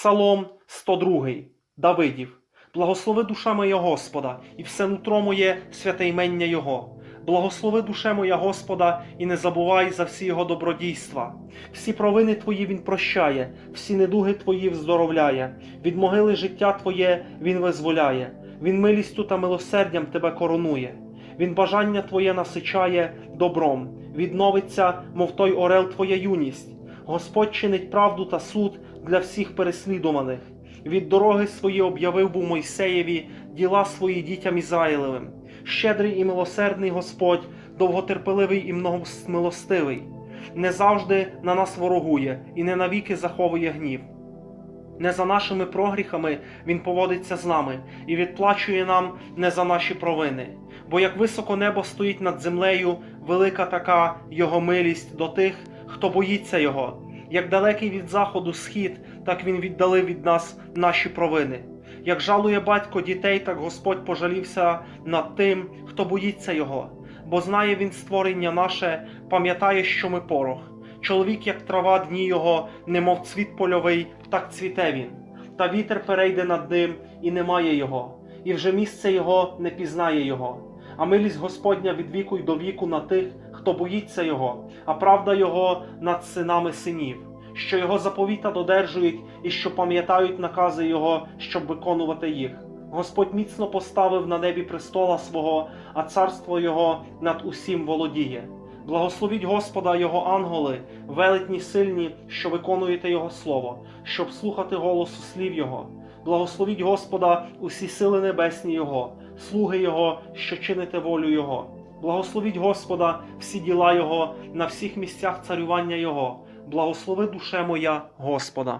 Псалом 102. Давидів. Благослови душа моя Господа, і все нутро моє святе ймення Його. Благослови душе моя Господа, і не забувай за всі Його добродійства. Всі провини Твої Він прощає, всі недуги Твої вздоровляє. Від могили життя Твоє Він визволяє. Він милістю та милосердям Тебе коронує. Він бажання Твоє насичає добром, відновиться, мов той орел Твоя юність. Господь чинить правду та суд для всіх переслідуваних. Від дороги свої об'явив був Мойсеєві діла свої дітям Ізраїлевим. Щедрий і милосердний Господь, довготерпеливий і многомилостивий. Не завжди на нас ворогує і не навіки заховує гнів. Не за нашими прогріхами Він поводиться з нами і відплачує нам не за наші провини. Бо як високо небо стоїть над землею, велика така Його милість до тих, хто боїться Його. Як далекий від заходу схід, так Він віддалив від нас наші провини. Як жалує батько дітей, так Господь пожалівся над тим, хто боїться Його. Бо знає Він створення наше, пам'ятає, що ми порох. Чоловік, як трава, дні його, немов цвіт польовий, так цвіте він. Та вітер перейде над ним, і немає його, і вже місце його не пізнає його. А милість Господня від віку й до віку на тих, хто боїться його, а правда його над синами синів, що його заповіта додержують і що пам'ятають накази його, щоб виконувати їх. Господь міцно поставив на небі престола свого, а царство його над усім володіє. Благословіть Господа Його ангели, велетні сильні, що виконуєте Його слово, щоб слухати голосу слів Його. Благословіть Господа усі сили небесні Його, слуги Його, що чините волю Його. Благословіть Господа всі діла Його на всіх місцях царювання Його. Благослови душе моя Господа.